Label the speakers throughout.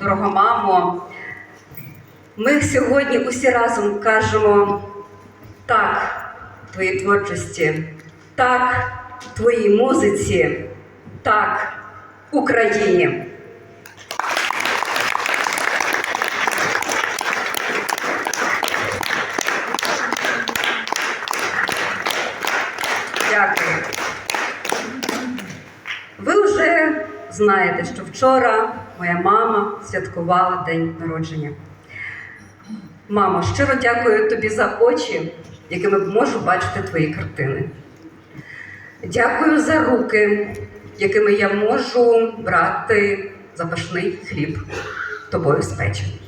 Speaker 1: дорога мамо, ми сьогодні усі разом кажемо так твоїй творчості, так твоїй музиці, так Україні. Дякую. Ви вже знаєте, що вчора моя мама святкувала день народження. Мамо, щиро дякую тобі за очі, якими можу бачити твої картини. Дякую за руки, якими я можу брати запашний хліб, тобою спечений.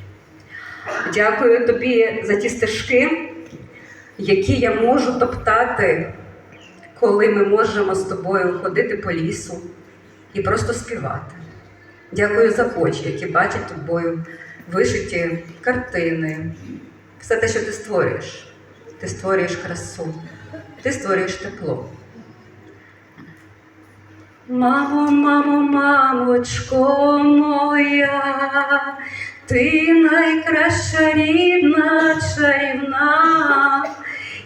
Speaker 1: Дякую тобі за ті стежки, які я можу топтати, коли ми можемо з тобою ходити по лісу і просто співати. Дякую за очі, які бачать тобою вишиті картини, все те, що ти створюєш. Ти створюєш красу, ти створюєш тепло. Мамо, мамо, мамочко моя, ти найкраща рідна чарівна,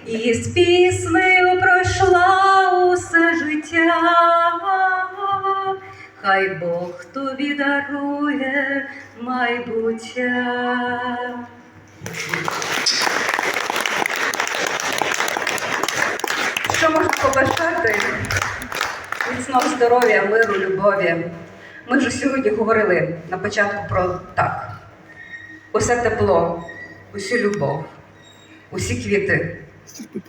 Speaker 1: і з піснею пройшла усе життя. Хай Бог тобі дарує майбуття. Що можна побажати? Міцного здоров'я, миру, любові. Ми вже сьогодні говорили на початку про так. Усе тепло, усю любов, усі квіти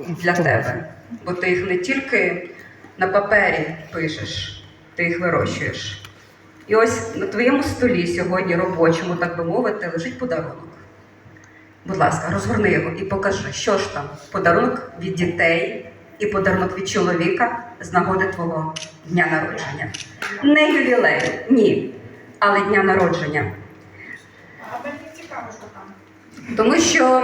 Speaker 1: для тебе. Бо ти їх не тільки на папері пишеш, ти їх вирощуєш. І ось на твоєму столі сьогодні, робочому, так би мовити, лежить подарунок. Будь ласка, розгорни його і покажи, що ж там. Подарунок від дітей і подарунок від чоловіка з нагоди твого дня народження. Не ювілей, ні, але дня народження.
Speaker 2: А мені цікаво, що там.
Speaker 1: Тому що,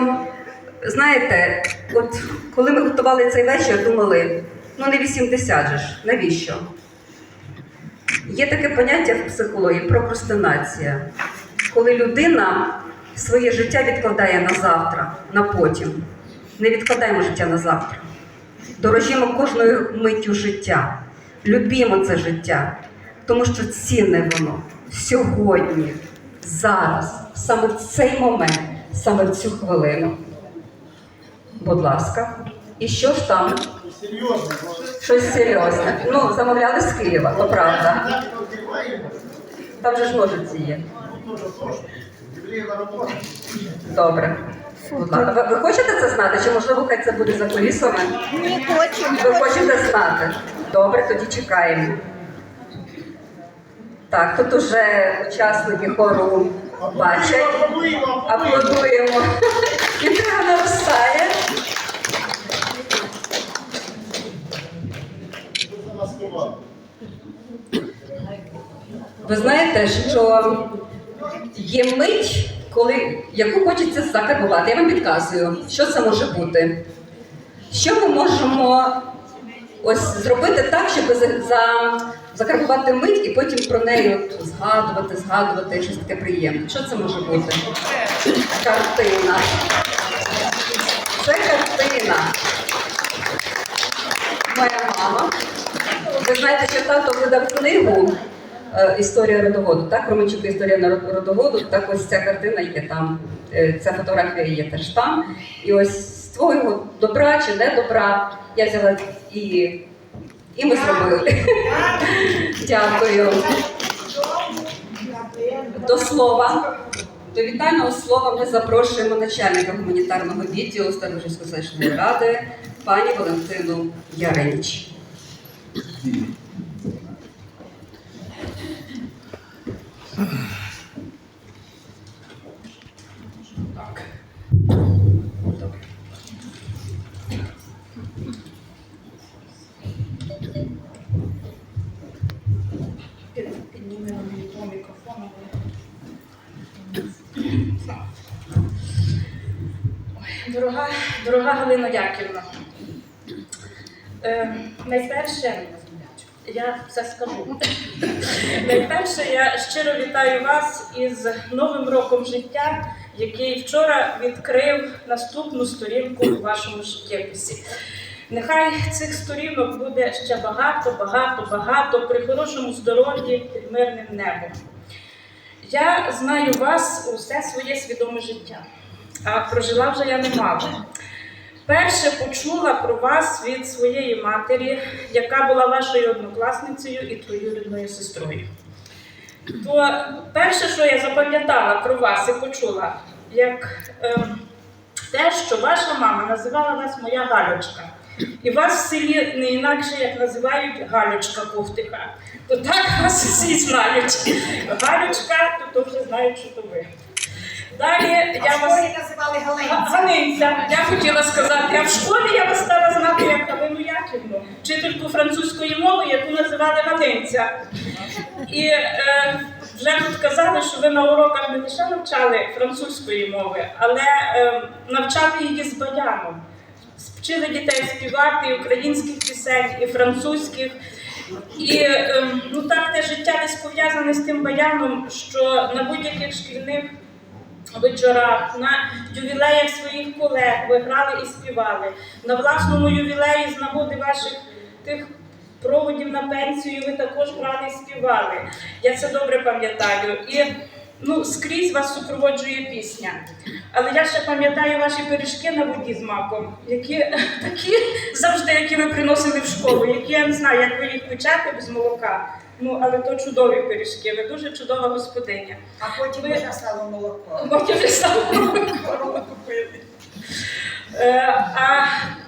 Speaker 1: знаєте, от коли ми готували цей вечір, думали, ну не 80 же ж, навіщо? Є таке поняття в психології прокрастинація, коли людина своє життя відкладає на завтра, на потім. Не відкладаємо життя на завтра. Дорожімо кожною миттю життя, любімо це життя, тому що цінне воно сьогодні, зараз, саме в цей момент, саме в цю хвилину. Будь ласка. І що ж там?
Speaker 3: Серйозно,
Speaker 1: Щось серйозне. Ну, замовляли з Києва, то правда. Там же ж ножиці є.
Speaker 3: робота.
Speaker 1: Добре. Будь ласка. Ви, ви хочете це знати? Чи можливо хай це буде за кулісами?
Speaker 2: Ні, хочемо.
Speaker 1: Ви хочете знати? Добре, тоді чекаємо. Так, тут уже учасники хору бачать.
Speaker 3: Аплодуємо, аплодуємо.
Speaker 1: Аплодуємо. Інтрига наростає.
Speaker 3: Що за нас слова?
Speaker 1: Ви знаєте, що є мить, коли яку хочеться закарбувати. Я вам підказую, що це може бути. Що ми можемо ось зробити так, щоб за, за, закарбувати мить і потім про неї от згадувати, згадувати щось таке приємне. Що це може бути? Картина. Це картина. Моя мама. Ви знаєте, що тато видав книгу Історія родоводу, так? Романчук історія родоводу, так ось ця картина є там, е, ця фотографія є теж там. І ось з твого добра чи не добра я взяла і, і ми зробили. Дякую. До слова. До вітального слова ми запрошуємо начальника гуманітарного відділу Старожинської селищної ради пані Валентину
Speaker 2: По мікрофону. Дорога, дорога Галина Яківна, е, найперше, Я все скажу. Найперше, я щиро вітаю вас із Новим роком життя, який вчора відкрив наступну сторінку у вашому життєписі. Нехай цих сторінок буде ще багато, багато, багато при хорошому здоров'ї під мирним небом. Я знаю вас усе своє свідоме життя, а прожила вже я немало. Перше почула про вас від своєї матері, яка була вашою однокласницею і троюрідною сестрою. То перше, що я запам'ятала про вас і почула, як ем, те, що ваша мама називала вас моя Галючка. І вас в селі не інакше як називають Галючка Ковтиха. То так вас всі знають. Галючка, то, то вже знають, що то ви. Далі я вас.
Speaker 4: називали Галинця.
Speaker 2: Галинця, я хотіла сказати, а в школі я вас стала знати як Галину Яківну, вчительку французької мови, яку називали Галинця. І е, вже тут казали, що ви на уроках не лише навчали французької мови, але е, навчали її з баяном. Вчили дітей співати і українських пісень, і французьких. І е, ну так те життя десь пов'язане з тим баяном, що на будь-яких шкільних вечорах, на ювілеях своїх колег ви грали і співали. На власному ювілеї з нагоди ваших тих проводів на пенсію ви також грали і співали. Я це добре пам'ятаю. І ну, скрізь вас супроводжує пісня. Але я ще пам'ятаю ваші пиріжки на воді з маком, які такі завжди, які ви приносили в школу, які я не знаю, як ви їх печете без молока. Ну, але то чудові пиріжки, ви дуже чудова господиня.
Speaker 4: А потім
Speaker 2: Ви-
Speaker 4: вже стало молоко.
Speaker 2: Потім вже стало купили. Е, а,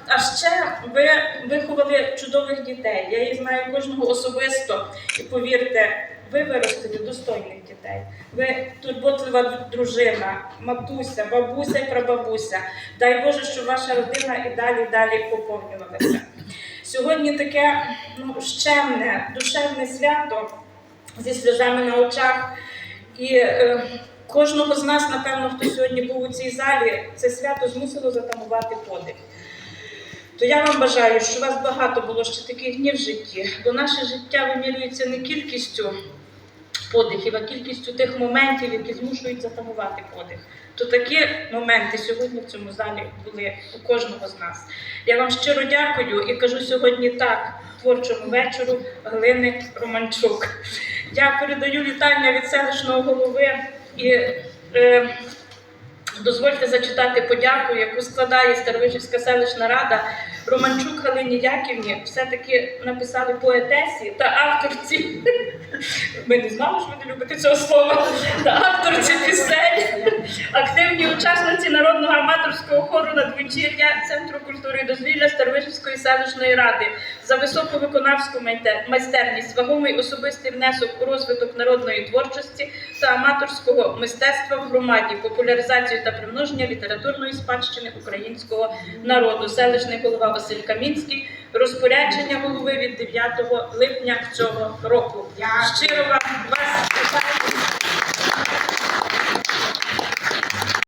Speaker 2: а ще ви виховали чудових дітей. Я їх знаю кожного особисто. І повірте, ви виростили достойних дітей. Ви турботлива дружина, матуся, бабуся і прабабуся. Дай Боже, щоб ваша родина і далі далі поповнювалася. Сьогодні таке ну, щемне, душевне свято зі сльозами на очах. І е, кожного з нас, напевно, хто сьогодні був у цій залі, це свято змусило затамувати подих. То я вам бажаю, що у вас багато було ще таких днів в житті, бо наше життя вимірюється не кількістю подихів, а кількістю тих моментів, які змушують затамувати подих. То такі моменти сьогодні в цьому залі були у кожного з нас. Я вам щиро дякую і кажу сьогодні так творчому вечору Галини Романчук. Я передаю вітання від селищного голови і е, дозвольте зачитати подяку, яку складає Старовижівська селищна рада Романчук Галині Яківні. Все-таки написали поетесі та авторці. Ми не знали, що ви не любите цього слова. Та авторці активній народного аматорського хору надвечір'я Центру культури і дозвілля Старовижівської селищної ради за високу виконавську майстерність, вагомий особистий внесок у розвиток народної творчості та аматорського мистецтва в громаді, популяризацію та примноження літературної спадщини українського народу. Селищний голова Василь Камінський, розпорядження голови від 9 липня цього року. Щиро вам вас.